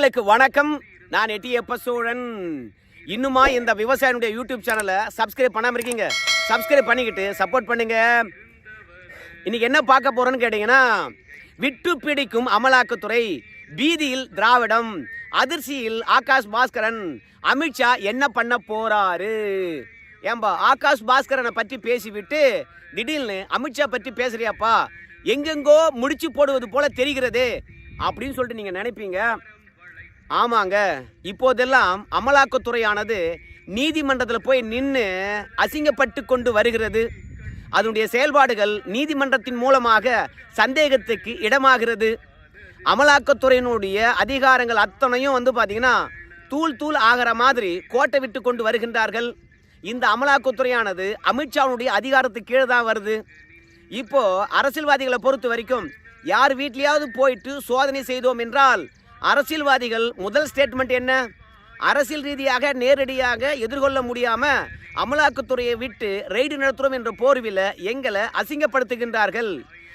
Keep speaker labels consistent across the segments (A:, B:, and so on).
A: உறவுகளுக்கு வணக்கம். நான் எட்டி எப்ப சோழன். இன்னுமா இந்த விவசாயினுடைய யூடியூப் சேனலை சப்ஸ்கிரைப் பண்ணாமல் இருக்கீங்க? சப்ஸ்கிரைப் பண்ணிக்கிட்டு சப்போர்ட் பண்ணுங்க. இன்னைக்கு என்ன பார்க்க போறேன்னு கேட்டீங்கன்னா விட்டு பிடிக்கும் அமலாக்கத்துறை பீதியில் திராவிடம் அதிர்ச்சியில் ஆகாஷ் பாஸ்கரன் அமித்ஷா என்ன பண்ண போறாரு? ஏம்பா ஆகாஷ் பாஸ்கரனை பற்றி பேசிவிட்டு திடீர்னு அமித்ஷா பற்றி பேசுறியாப்பா? எங்கெங்கோ முடிச்சு போடுவது போல தெரிகிறது அப்படின்னு சொல்லிட்டு நீங்க நினைப்பீங்க. ஆமாங்க. இப்போதெல்லாம் அமலாக்கத்துறையானது நீதிமன்றத்தில் போய் நின்று அசிங்கப்பட்டு கொண்டு வருகிறது. அதனுடைய செயல்பாடுகள் நீதிமன்றத்தின் மூலமாக சந்தேகத்துக்கு இடமாகிறது. அமலாக்கத்துறையினுடைய அதிகாரங்கள் அத்தனையும் வந்து பார்த்தீங்கன்னா தூள் தூள் ஆகிற மாதிரி கோட்டை விட்டு கொண்டு வருகின்றார்கள். இந்த அமலாக்கத்துறையானது அமித்ஷாவுடைய அதிகாரத்துக்கு கீழே தான் வருது. இப்போது அரசியல்வாதிகளை பொறுத்த வரைக்கும் யார் வீட்லேயாவது போயிட்டு சோதனை செய்தோம் என்றால் அரசியல்வாதிகள் முதல் ஸ்டேட்மெண்ட் என்ன? அரசியல் ரீதியாக நேரடியாக எதிர்கொள்ள முடியாமல் அமலாக்கத்துறையை விட்டு ரெய்டு நடத்துகிறோம் என்ற போர்வில் எங்களை அசிங்கப்படுத்துகின்றார்கள்.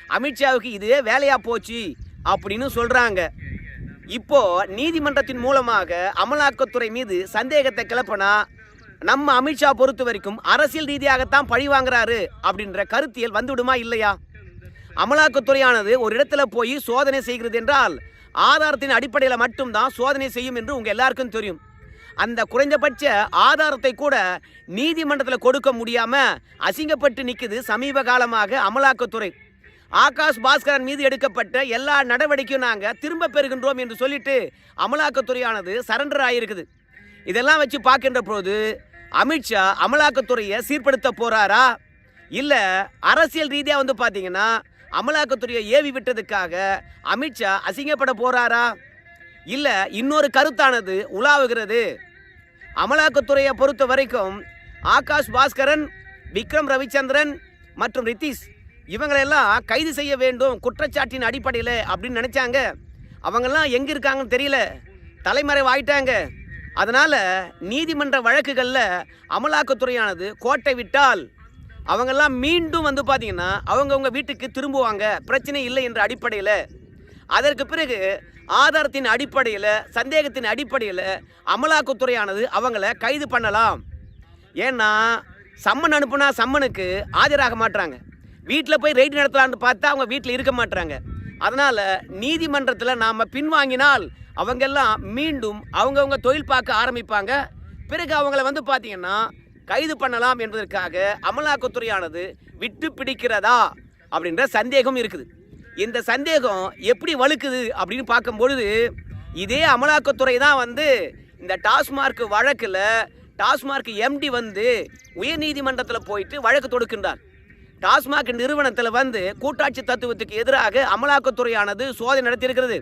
A: அமித்ஷாவுக்கு இதே வேலையாக போச்சு அப்படின்னு சொல்கிறாங்க இப்போ நீதிமன்றத்தின் மூலமாக அமலாக்கத்துறை மீது சந்தேகத்தை கிளப்பினா நம்ம அமித்ஷா பொறுத்த வரைக்கும் அரசியல் ரீதியாகத்தான் பழி வாங்குறாரு அப்படின்ற கருத்தியல் வந்துவிடுமா இல்லையா? அமலாக்கத்துறையானது ஒரு இடத்துல போய் சோதனை செய்கிறது என்றால் ஆதாரத்தின் அடிப்படையில் மட்டும்தான் சோதனை செய்யும் என்று உங்கள் எல்லாருக்கும் தெரியும். அந்த குறைந்தபட்ச ஆதாரத்தை கூட நீதிமன்றத்தில் கொடுக்க முடியாமல் அசிங்கப்பட்டு நிற்குது சமீப காலமாக அமலாக்கத்துறை. ஆகாஷ் பாஸ்கரன் மீது எடுக்கப்பட்ட எல்லா நடவடிக்கையும் நாங்கள் திரும்ப பெறுகின்றோம் என்று சொல்லிட்டு அமலாக்கத்துறையானது சரண்டர் ஆகியிருக்குது இதெல்லாம் வச்சு பார்க்கின்ற போது அமித்ஷா அமலாக்கத்துறையை சீர்படுத்த போகிறாரா இல்லை அரசியல் ரீதியாக வந்து பார்த்தீங்கன்னா அமலாக்கத்துறையை ஏவி விட்டதுக்காக அமித்ஷா அசிங்கப்பட போறாரா? இல்லை இன்னொரு கருத்தானது உலாவுகிறது? அமலாக்கத்துறையை பொறுத்த வரைக்கும் ஆகாஷ் பாஸ்கரன் விக்ரம் ரவிச்சந்திரன் மற்றும் ரித்தீஷ் இவங்களெல்லாம் கைது செய்ய வேண்டும் குற்றச்சாட்டின் அடிப்படையில் அப்படின்னு நினச்சாங்க. அவங்கெல்லாம் எங்கே இருக்காங்கன்னு தெரியல. தலைமறைவு ஆயிட்டாங்க அதனால் நீதிமன்ற வழக்குகளில் அமலாக்கத்துறையானது கோட்டை விட்டால் அவங்கெல்லாம் மீண்டும் வந்து பார்த்தீங்கன்னா அவங்கவுங்க வீட்டுக்கு திரும்புவாங்க. பிரச்சனை இல்லை என்ற அடிப்படையில். அதற்கு பிறகு ஆதாரத்தின் அடிப்படையில் சந்தேகத்தின் அடிப்படையில் அமலாக்கத்துறையானது அவங்கள கைது பண்ணலாம். ஏன்னா சம்மன் அனுப்புனா சம்மனுக்கு ஆஜராக மாட்டுறாங்க வீட்டில் போய் ரைடு நடத்தலான்னு பார்த்தா அவங்க வீட்டில் இருக்க மாட்டுறாங்க அதனால் நீதிமன்றத்தில் நாம் பின்வாங்கினால் அவங்கெல்லாம் மீண்டும் அவங்கவுங்க தொழில் பார்க்க ஆரம்பிப்பாங்க. பிறகு அவங்கள வந்து பார்த்தீங்கன்னா கைது பண்ணலாம் என்பதற்காக அமலாக்கத்துறையானது விட்டு பிடிக்கிறதா அப்படின்ற சந்தேகம் இருக்குது. இந்த சந்தேகம் எப்படி வலுக்குது அப்படின்னு பார்க்கும்பொழுது இதே அமலாக்கத்துறை தான் வந்து இந்த டாஸ்மார்க் வழக்கில் டாஸ்மார்க் எம்டி வந்து உயர்நீதிமன்றத்தில் போயிட்டு வழக்கு தொடுக்கின்றார். டாஸ்மாக் நிறுவனத்தில் வந்து கூட்டாட்சி தத்துவத்துக்கு எதிராக அமலாக்கத்துறையானது சோதனை நடத்தியிருக்கிறது.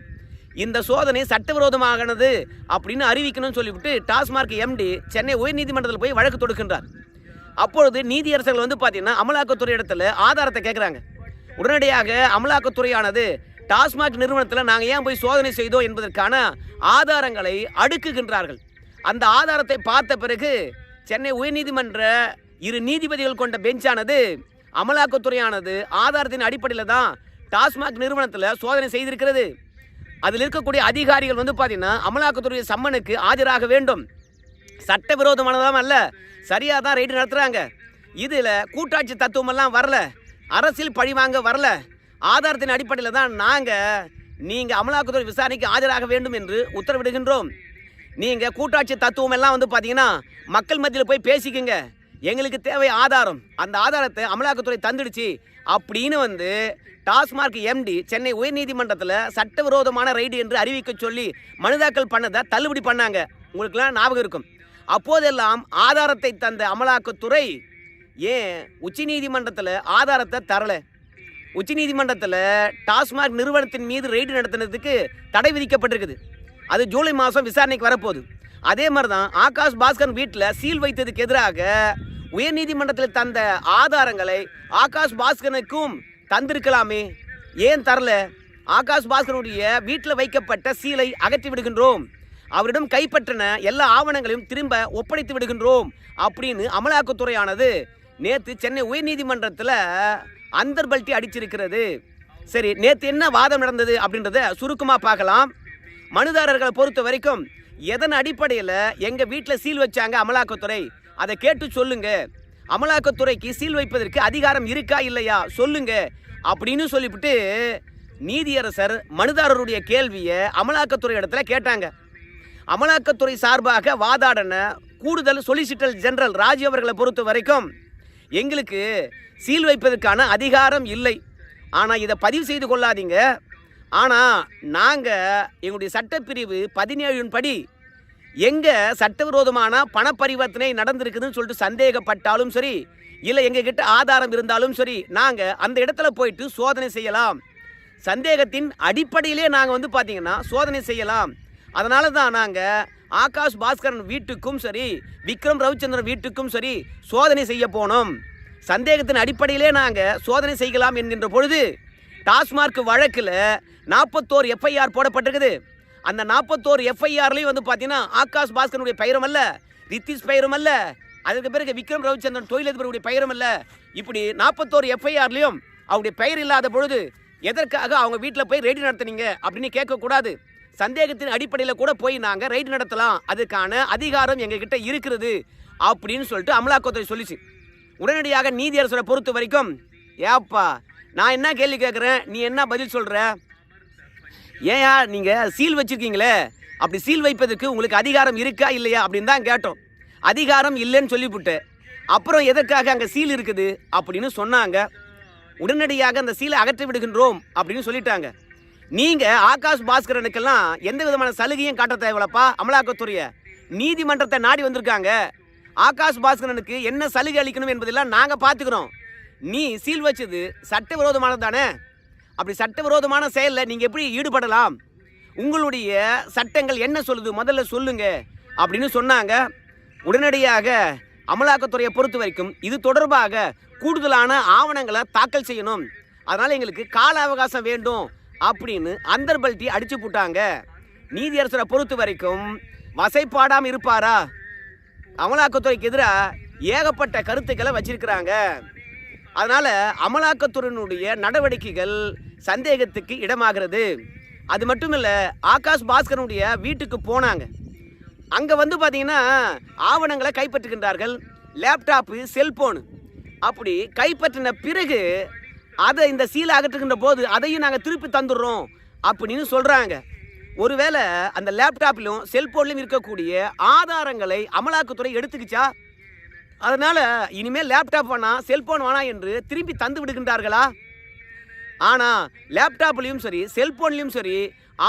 A: இந்த சோதனை சட்டவிரோதமாகனது அப்படின்னு அறிவிக்கணும்னு சொல்லிவிட்டு டாஸ்மார்க் எம்டி சென்னை உயர்நீதிமன்றத்தில் போய் வழக்கு தொடுக்கின்றார். அப்பொழுது நீதியரசர்கள் வந்து பார்த்தீங்கன்னா அமலாக்கத்துறை இடத்துல ஆதாரத்தை கேட்குறாங்க உடனடியாக அமலாக்கத்துறையானது டாஸ்மாக் நிறுவனத்தில் நாங்கள் ஏன் போய் சோதனை செய்தோம் என்பதற்கான ஆதாரங்களை அடுக்குகின்றார்கள். அந்த ஆதாரத்தை பார்த்த பிறகு சென்னை உயர்நீதிமன்ற இரு நீதிபதிகள் கொண்ட பெஞ்சானது அமலாக்கத்துறையானது ஆதாரத்தின் அடிப்படையில் தான் டாஸ்மாக் நிறுவனத்தில் சோதனை செய்திருக்கிறது. அதில் இருக்கக்கூடிய அதிகாரிகள் வந்து பார்த்தீங்கன்னா அமலாக்கத்துறை சம்மனுக்கு ஆஜராக வேண்டும். சட்டவிரோதமானதாம் அல்ல சரியாக தான் ரைடு நடத்துகிறாங்க இதில் கூட்டாட்சி தத்துவமெல்லாம் வரல அரசியல் பழிவாங்க வரல. ஆதாரத்தின் அடிப்படையில் தான் நாங்கள் நீங்கள் அமலாக்கத்துறை விசாரணைக்கு ஆஜராக வேண்டும் என்று உத்தரவிடுகின்றோம். நீங்கள் கூட்டாட்சி தத்துவம் எல்லாம் வந்து பார்த்தீங்கன்னா மக்கள் மத்தியில் போய் பேசிக்கங்க. எங்களுக்கு தேவை ஆதாரம். அந்த ஆதாரத்தை அமலாக்கத்துறை தந்துடுச்சு. அப்படின்னு வந்து டாஸ்மார்க் எம்டி சென்னை உயர்நீதிமன்றத்தில் சட்டவிரோதமான ரைடு என்று அறிவிக்க சொல்லி மனுதாக்கல் பண்ணதை தள்ளுபடி பண்ணாங்க. உங்களுக்குலாம் ஞாபகம் இருக்கும். அப்போதெல்லாம் ஆதாரத்தை தந்த அமலாக்கத்துறை ஏன் உச்சநீதிமன்றத்தில் ஆதாரத்தை தரலை? உச்சநீதிமன்றத்தில் டாஸ்மார்க் நிறுவனத்தின் மீது ரெய்டு நடத்தினதுக்கு தடை விதிக்கப்பட்டிருக்குது. அது ஜூலை மாதம் விசாரணைக்கு வரப்போகுது. அதே மாதிரி தான் ஆகாஷ் பாஸ்கர் வீட்டில் சீல் வைத்ததுக்கு எதிராக உயர்நீதிமன்றத்தில் தந்த ஆதாரங்களை ஆகாஷ் பாஸ்கனுக்கும் தந்திருக்கலாமே. ஏன் தரல? ஆகாஷ் பாஸ்கரனுடைய வீட்டில் வைக்கப்பட்ட சீலை அகற்றி விடுகின்றோம். அவரிடம் கைப்பற்றின எல்லா ஆவணங்களையும் திரும்ப ஒப்படைத்து விடுகின்றோம் அப்படின்னு அமலாக்கத்துறையானது நேற்று சென்னை உயர்நீதிமன்றத்தில் அந்தர்பல்ட்டி அடிச்சிருக்கிறது. சரி நேற்று என்ன வாதம் நடந்தது அப்படின்றத சுருக்கமாக பார்க்கலாம். மனுதாரர்களை பொறுத்த வரைக்கும் எதன் அடிப்படையில் எங்கள் வீட்டில் சீல் வச்சாங்க அமலாக்கத்துறை? அதை கேட்டு சொல்லுங்க. அமலாக்கத்துறைக்கு சீல் வைப்பதற்கு அதிகாரம் இருக்கா இல்லையா? சொல்லுங்க. அப்படின்னு சொல்லிவிட்டு நீதியரசர் மனுதாரருடைய கேள்வியை அமலாக்கத்துறை இடத்துல கேட்டாங்க. அமலாக்கத்துறை சார்பாக வாதாடன கூடுதல் சொலிசிட்டர் ஜெனரல் ராஜ் அவர்களை பொறுத்த வரைக்கும் எங்களுக்கு சீல் வைப்பதற்கான அதிகாரம் இல்லை. ஆனால் இதை பதிவு செய்து கொள்ளாதீங்க. ஆனால் நாங்கள் எங்களுடைய சட்டப்பிரிவு பதினேழின் படி எங்கே சட்டவிரோதமான பண பரிவர்த்தனை நடந்திருக்குதுன்னு சொல்லிட்டு சந்தேகப்பட்டாலும் சரி இல்லை எங்ககிட்ட ஆதாரம் இருந்தாலும் சரி நாங்கள் அந்த இடத்துல போயிட்டு சோதனை செய்யலாம். சந்தேகத்தின் அடிப்படையிலே நாங்கள் வந்து பார்த்திங்கன்னா சோதனை செய்யலாம். அதனால தான் நாங்கள் ஆகாஷ் பாஸ்கரன் வீட்டுக்கும் சரி விக்ரம் ரவிச்சந்திரன் வீட்டுக்கும் சரி சோதனை செய்ய போனோம். சந்தேகத்தின் அடிப்படையிலே நாங்கள் சோதனை செய்யலாம் என்கின்ற பொழுது டாஸ்மார்க் வழக்கில் நாற்பத்தோரு எஃப்ஐஆர் போடப்பட்டிருக்குது. அந்த நாற்பத்தோரு எஃப்ஐஆர்லையும் வந்து பார்த்தீங்கன்னா ஆகாஷ் பாஸ்கருடைய பெயரும் அல்ல ரித்திஷ் பெயரும் அல்ல அதுக்கு பிறகு விக்ரம் ரவிச்சந்திரன் தொழிலதிபருடைய பெயரும் அல்ல இப்படி நாற்பத்தோரு எஃப்ஐஆர்லையும் அவருடைய பெயர் இல்லாத பொழுது எதற்காக அவங்க வீட்டில் போய் ரெய்டு நடத்துனீங்க அப்படின்னு கேட்கக்கூடாது. சந்தேகத்தின் அடிப்படையில் கூட போய் நாங்கள் ரைடு நடத்தலாம். அதுக்கான அதிகாரம் எங்ககிட்ட இருக்கிறது அப்படின்னு சொல்லிட்டு அமலாக்கத்துறை சொல்லிச்சு. உடனடியாக நீதியரசரை பொறுத்த வரைக்கும் ஏப்பா நான் என்ன கேள்வி கேட்குறேன் நீ என்ன பதில் சொல்கிற ஏயா நீங்கள் சீல் வச்சிருக்கீங்களே? அப்படி சீல் வைப்பதற்கு உங்களுக்கு அதிகாரம் இருக்கா இல்லையா அப்படின்னு தான் கேட்டோம். அதிகாரம் இல்லைன்னு சொல்லிவிட்டு அப்புறம் எதற்காக அங்கே சீல் இருக்குது அப்படின்னு சொன்னாங்க. உடனடியாக அந்த சீலை அகற்றி விடுகின்றோம் அப்படின்னு சொல்லிட்டாங்க. நீங்கள் ஆகாஷ் பாஸ்கரனுக்கெல்லாம் எந்த விதமான சலுகையும் காட்ட தேவையில்லப்பா அமலாக்கத்துறைய? நீதிமன்றத்தை நாடி வந்திருக்காங்க. ஆகாஷ் பாஸ்கரனுக்கு என்ன சலுகை அளிக்கணும் என்பதெல்லாம் நாங்கள் பார்த்துக்கிறோம். நீ சீல் வச்சது சட்டவிரோதமானது தானே? அப்படி சட்டவிரோதமான செயலில் நீங்கள் எப்படி ஈடுபடலாம்? உங்களுடைய சட்டங்கள் என்ன சொல்லுது? முதல்ல சொல்லுங்க. அப்படின்னு சொன்னாங்க. உடனடியாக அமலாக்கத்துறையை பொறுத்த வரைக்கும் இது தொடர்பாக கூடுதலான ஆவணங்களை தாக்கல் செய்யணும். அதனால் எங்களுக்கு கால அவகாசம் வேண்டும் அப்படின்னு அந்தர்பல்ட்டி அடிச்சு போட்டாங்க. நீதியரசரை பொறுத்த வரைக்கும் வசைப்பாடாமல் இருப்பாரா? அமலாக்கத்துறைக்கு எதிராக ஏகப்பட்ட கருத்துக்களை வச்சிருக்கிறாங்க. அதனால் அமலாக்கத்துறையினுடைய நடவடிக்கைகள் சந்தேகத்துக்கு இடமாகிறது. அது மட்டும் இல்லை ஆகாஷ் பாஸ்கரனுடைய வீட்டுக்கு போனாங்க. அங்கே வந்து பார்த்தீங்கன்னா ஆவணங்களை கைப்பற்றுகின்றார்கள். லேப்டாப்பு செல்போனு அப்படி கைப்பற்றின பிறகு அதை இந்த சீலை அகற்றுகின்ற போது அதையும் நாங்கள் திருப்பி தந்துடுறோம் அப்படின்னு சொல்கிறாங்க ஒருவேளை அந்த லேப்டாப்லையும் செல்போன்லையும் இருக்கக்கூடிய ஆதாரங்களை அமலாக்கத்துறை எடுத்துக்கிச்சா? அதனால இனிமேல் லேப்டாப் வேணாம் செல்போன் வேணாம் என்று திருப்பி தந்து விடுகின்றார்களா? ஆனால் லேப்டாப்லேயும் சரி செல்ஃபோன்லேயும் சரி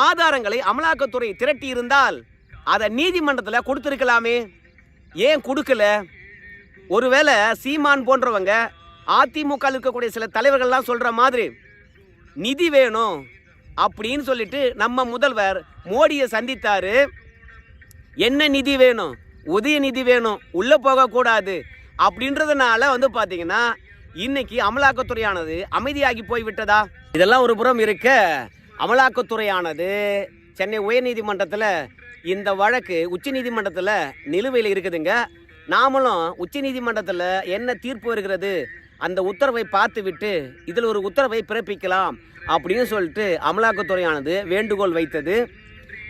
A: ஆதாரங்களை அமலாக்கத்துறை திரட்டி இருந்தால் அதை நீதிமன்றத்தில் கொடுத்துருக்கலாமே. ஏன் கொடுக்கல? ஒருவேளை சீமான் போன்றவங்க அதிமுக இருக்கக்கூடிய சில தலைவர்கள்லாம் சொல்கிற மாதிரி நிதி வேணும் அப்படின்னு சொல்லிட்டு நம்ம முதல்வர் மோடியை சந்தித்தார். என்ன நிதி வேணும்? உதயநிதி வேணும் உள்ளே போகக்கூடாது அப்படின்றதுனால வந்து பார்த்தீங்கன்னா இன்னைக்கு அமலாக்கத்துறையானது அமைதியாகி போய்விட்டதா? இதெல்லாம் ஒரு புறம் இருக்க அமலாக்கத்துறையானது சென்னை உயர்நீதிமன்றத்தில் இந்த வழக்கு உச்சநீதிமன்றத்தில் நிலுவையில் இருக்குதுங்க. நாமளும் உச்சநீதிமன்றத்தில் என்ன தீர்ப்பு வருகிறது அந்த உத்தரவை பார்த்துவிட்டு இதில் ஒரு உத்தரவை பிறப்பிக்கலாம் அப்படின்னு சொல்லிட்டு அமலாக்கத்துறையானது வேண்டுகோள் வைத்தது.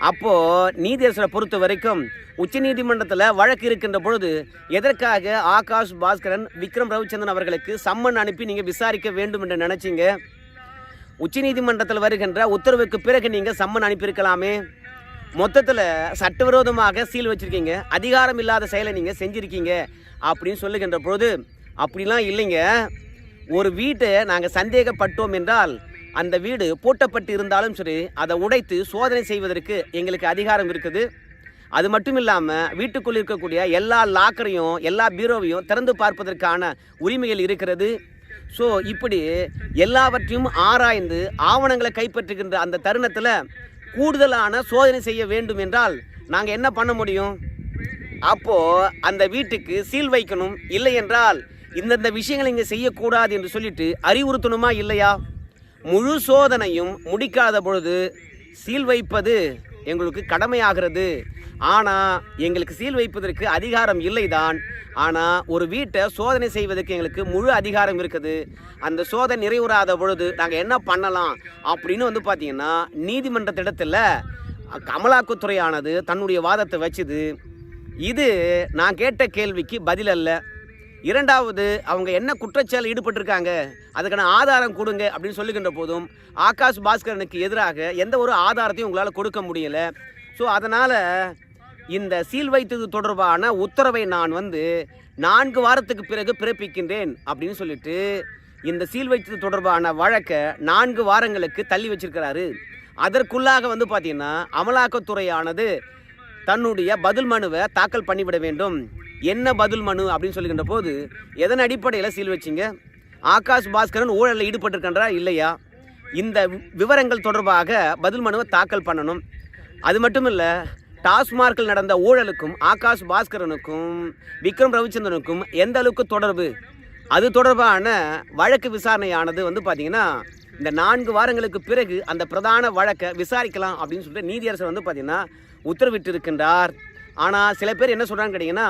A: அப்போது நீதியரசரை பொறுத்த வரைக்கும் உச்சநீதிமன்றத்தில் வழக்கு இருக்கின்ற பொழுது எதற்காக ஆகாஷ் பாஸ்கரன் விக்ரம் ரவிச்சந்திரன் அவர்களுக்கு சம்மன் அனுப்பி நீங்கள் விசாரிக்க வேண்டும் என்று நினச்சிங்க? உச்சநீதிமன்றத்தில் வருகின்ற உத்தரவுக்கு பிறகு நீங்கள் சம்மன் அனுப்பியிருக்கலாமே? மொத்தத்தில் சட்டவிரோதமாக சீல் வச்சுருக்கீங்க. அதிகாரம் இல்லாத செயலை நீங்கள் செஞ்சுருக்கீங்க அப்படின்னு சொல்லுகின்ற பொழுது அப்படிலாம் இல்லைங்க. ஒரு வீட்டை நாங்கள் சந்தேகப்பட்டோம் என்றால் அந்த வீடு பூட்டப்பட்டு இருந்தாலும் சரி அதை உடைத்து சோதனை செய்வதற்கு எங்களுக்கு அதிகாரம் இருக்குது. அது மட்டும் இல்லாமல் வீட்டுக்குள் இருக்கக்கூடிய எல்லா லாக்கரையும் எல்லா பீரோவையும் திறந்து பார்ப்பதற்கான உரிமைகள் இருக்கிறது. ஸோ இப்படி எல்லாவற்றையும் ஆராய்ந்து ஆவணங்களை கைப்பற்றுகின்ற அந்த தருணத்தில் கூடுதலான சோதனை செய்ய வேண்டும் என்றால் நாங்கள் என்ன பண்ண முடியும்? அப்போது அந்த வீட்டுக்கு சீல் வைக்கணும். இல்லை என்றால் இந்தந்த விஷயங்களை இங்கே செய்யக்கூடாது என்று சொல்லிட்டு அறிவுறுத்தணுமா இல்லையா? முழு சோதனையும் முடிக்காத பொழுது சீல் வைப்பது எங்களுக்கு கடமையாகிறது. ஆனால் எங்களுக்கு சீல் வைப்பதற்கு அதிகாரம் இல்லைதான். ஆனால் ஒரு வீட்டை சோதனை செய்வதற்கு எங்களுக்கு முழு அதிகாரம் இருக்குது. அந்த சோதனை நிறைவுறாத பொழுது நாங்கள் என்ன பண்ணலாம் அப்படின்னு வந்து பார்த்தீங்கன்னா நீதிமன்றத்திடத்தில் அமலாக்கத்துறையானது தன்னுடைய வாதத்தை வச்சுது. இது நான் கேட்ட கேள்விக்கு பதில் அல்ல. இரண்டாவது அவங்க என்ன குற்றச்செயல் ஈடுபட்டிருக்காங்க அதுக்கான ஆதாரம் கொடுங்க அப்படின்னு சொல்லுகின்ற போதும் ஆகாஷ் பாஸ்கரனுக்கு எதிராக எந்த ஒரு ஆதாரத்தையும் உங்களால் கொடுக்க முடியல. ஸோ அதனால் இந்த சீல் வைத்தது தொடர்பான உத்தரவை நான் வந்து நான்கு வாரத்துக்கு பிறகு பிறப்பிக்கின்றேன் அப்படின்னு சொல்லிட்டு இந்த சீல் வைத்தது தொடர்பான வழக்கை நான்கு வாரங்களுக்கு தள்ளி வச்சிருக்கிறாரு. அதற்குள்ளாக வந்து பார்த்தீங்கன்னா அமலாக்கத்துறையானது தன்னுடைய பதில் மனுவை தாக்கல் பண்ணிவிட வேண்டும். என்ன பதில் மனு அப்படின்னு சொல்லுகின்ற போது எதன் அடிப்படையில் சீல் வச்சிங்க? ஆகாஷ் பாஸ்கரன் ஊழலில் ஈடுபட்டிருக்கின்றா இல்லையா? இந்த விவரங்கள் தொடர்பாக பதில் மனுவை தாக்கல் பண்ணணும். அது மட்டும் இல்லை டாஸ்மார்க்கில் நடந்த ஊழலுக்கும் ஆகாஷ் பாஸ்கரனுக்கும் விக்ரம் ரவிச்சந்திரனுக்கும் எந்த அளவுக்கு தொடர்பு? அது தொடர்பான வழக்கு விசாரணையானது வந்து பார்த்தீங்கன்னா இந்த நான்கு வாரங்களுக்கு பிறகு அந்த பிரதான வழக்கை விசாரிக்கலாம் அப்படின்னு சொல்லிட்டு நீதியரசர் வந்து பார்த்தீங்கன்னா உத்தரவிட்டிருக்கின்றார். ஆனால் சில பேர் என்ன சொல்கிறாங்கன்னு கேட்டிங்கன்னா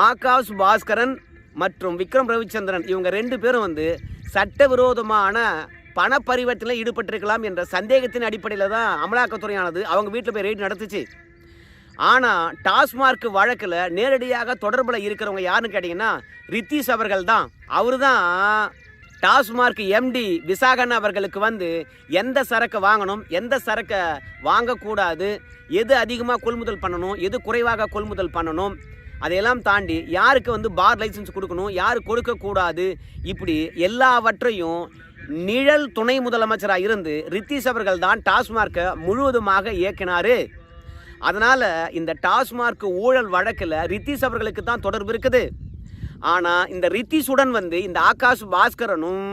A: ஆகாஷ் பாஸ்கரன் மற்றும் விக்ரம் ரவிச்சந்திரன் இவங்க ரெண்டு பேரும் வந்து சட்டவிரோதமான பண பரிவர்த்தனை ஈடுபட்டிருக்கலாம் என்ற சந்தேகத்தின் அடிப்படையில் தான் அமலாக்கத்துறையானது அவங்க வீட்டில் போய் ரெய்டு நடத்துச்சு. ஆனால் டாஸ்மார்க் வழக்கில் நேரடியாக தொடர்பில் இருக்கிறவங்க யாருன்னு கேட்டிங்கன்னா ரித்தீஷ் அவர்கள் தான். அவர் தான் டாஸ்மார்க் எம்டி விசாகன் அவர்களுக்கு வந்து எந்த சரக்கு வாங்கணும் எந்த சரக்கை வாங்கக்கூடாது எது அதிகமாக கொள்முதல் பண்ணணும் எது குறைவாக கொள்முதல் பண்ணணும் அதையெல்லாம் தாண்டி யாருக்கு வந்து பார் லைசன்ஸ் கொடுக்கணும் யார் கொடுக்கக்கூடாது இப்படி எல்லாவற்றையும் நிழல் துணை முதலமைச்சராக இருந்து ரித்தீஷ் அவர்கள் தான் டாஸ்மார்க்கை முழுவதுமாக இயக்கினார். அதனால் இந்த டாஸ்மார்க் ஊழல் வழக்கில் ரித்தீஷ் அவர்களுக்கு தான் தொடர்பு இருக்குது. ஆனால் இந்த ரித்தீஷுடன் வந்து இந்த ஆகாஷ் பாஸ்கரனும்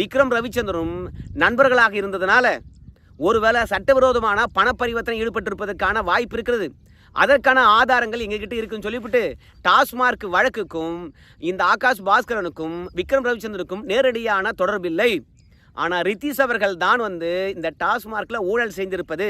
A: விக்ரம் ரவிச்சந்திரனும் நண்பர்களாக இருந்ததுனால ஒருவேளை சட்டவிரோதமான பண பரிவர்த்தனை ஈடுபட்டிருப்பதற்கான வாய்ப்பு இருக்கிறது. அதற்கான ஆதாரங்கள் எங்ககிட்ட இருக்குன்னு சொல்லிவிட்டு டாஸ்மார்க் வழக்குக்கும் இந்த ஆகாஷ் பாஸ்கரனுக்கும் விக்ரம் ரவிச்சந்திரனுக்கும் நேரடியான தொடர்பில்லை. ஆனால் ரித்தீஷ் அவர்கள் தான் வந்து இந்த டாஸ்மார்க்கில் ஊழல் செய்திருப்பது.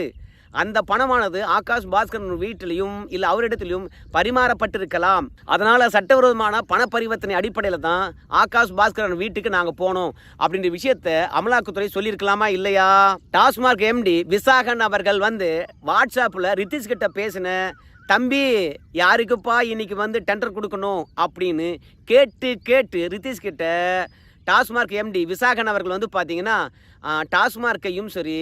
A: அந்த பணமானது ஆகாஷ் பாஸ்கரன் வீட்டிலையும் இல்லை அவரிடத்திலையும் பரிமாறப்பட்டிருக்கலாம். அதனால் சட்டவிரோதமான பண பரிவர்த்தனை அடிப்படையில் தான் ஆகாஷ் பாஸ்கரன் வீட்டுக்கு நாங்கள் போனோம். அப்படின்ற விஷயத்த அமலாக்கத்துறை சொல்லியிருக்கலாமா இல்லையா? டாஸ்மார்க் எம்டி விசாகன் அவர்கள் வந்து வாட்ஸ்அப்பில் ரித்திஷ் கிட்ட பேசின தம்பி யாருக்குப்பா இன்னைக்கு வந்து டெண்டர் கொடுக்கணும்? அப்படின்னு கேட்டு கேட்டு ரித்திஷ் கிட்ட டாஸ்மார்க் எம்டி விசாகன் அவர்கள் வந்து பார்த்தீங்கன்னா டாஸ்மார்க்கையும் சரி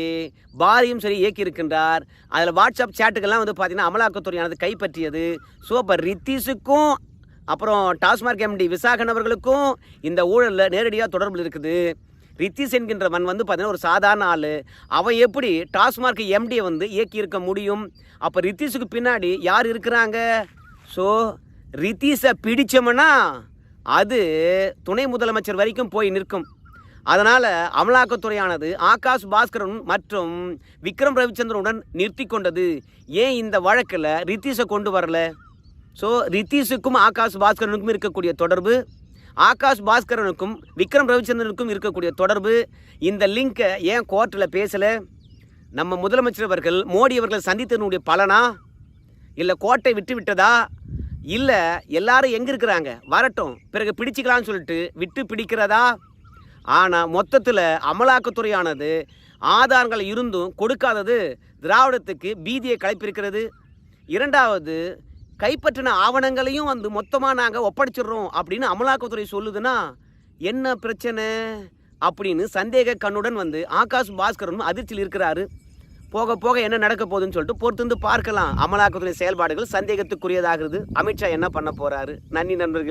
A: பாரையும் சரி இயக்கியிருக்கின்றார். அதில் வாட்ஸ்அப் சேட்டுக்கெல்லாம் வந்து பார்த்தீங்கன்னா அமலாக்கத்துறையானது கைப்பற்றியது. ஸோ இப்போ ரித்தீஷுக்கும் அப்புறம் டாஸ்மார்க் எம்டி விசாகன் அவர்களுக்கும் இந்த ஊழலில் நேரடியாக தொடர்பு இருக்குது. ரித்திஸ் என்கின்றவன் வந்து பார்த்தீங்கன்னா ஒரு சாதாரண ஆள். அவன் எப்படி டாஸ்மார்க் எம்டியை வந்து இயக்கியிருக்க முடியும்? அப்போ ரித்தீஷுக்கு பின்னாடி யார் இருக்கிறாங்க? ஸோ ரித்தீஷை பிடிச்சோம்னா அது துணை முதலமைச்சர் வரைக்கும் போய் நிற்கும். அதனால் அமலாக்கத்துறையானது ஆகாஷ் பாஸ்கரன் மற்றும் விக்ரம் ரவிச்சந்திரனுடன் நிறுத்தி கொண்டது. ஏன் இந்த வழக்கில் ரித்தீஷை கொண்டு வரல? ஸோ ரித்தீஷுக்கும் ஆகாஷ் பாஸ்கரனுக்கும் இருக்கக்கூடிய தொடர்பு ஆகாஷ் பாஸ்கரனுக்கும் விக்ரம் ரவிச்சந்திரனுக்கும் இருக்கக்கூடிய தொடர்பு இந்த லிங்கை ஏன் கோர்ட்டில் பேசலை? நம்ம முதலமைச்சர் அவர்கள் மோடி அவர்கள் சந்தித்தனுடைய பலனா? இல்லை கோட்டை விட்டு விட்டதா? இல்லை எல்லாரும் எங்கே இருக்கிறாங்க? வரட்டும் பிறகு பிடிச்சிக்கலாம்னு சொல்லிட்டு விட்டு பிடிக்கிறதா? ஆனால் மொத்தத்தில் அமலாக்கத்துறையானது ஆதாரங்கள் இருந்தும் கொடுக்காதது திராவிடத்துக்கு பீதியை கலைப்பிருக்கிறது இரண்டாவது கைப்பற்றின ஆவணங்களையும் வந்து மொத்தமாக நாங்கள் ஒப்படைச்சிடுறோம் அப்படின்னு அமலாக்கத்துறை சொல்லுதுன்னா என்ன பிரச்சனை? அப்படின்னு சந்தேக கண்ணுடன் வந்து ஆகாஷ் பாஸ்கரனும் அதிர்ச்சியில் இருக்கிறாரு. போக போக என்ன நடக்க போகுதுன்னு சொல்லிட்டு பொறுத்திருந்து பார்க்கலாம். அமலாக்கத்துறை செயல்பாடுகள் சந்தேகத்துக்குரியதாகிறது. அமித்ஷா என்ன பண்ண போகிறாரு நன்றி நண்பர்களே.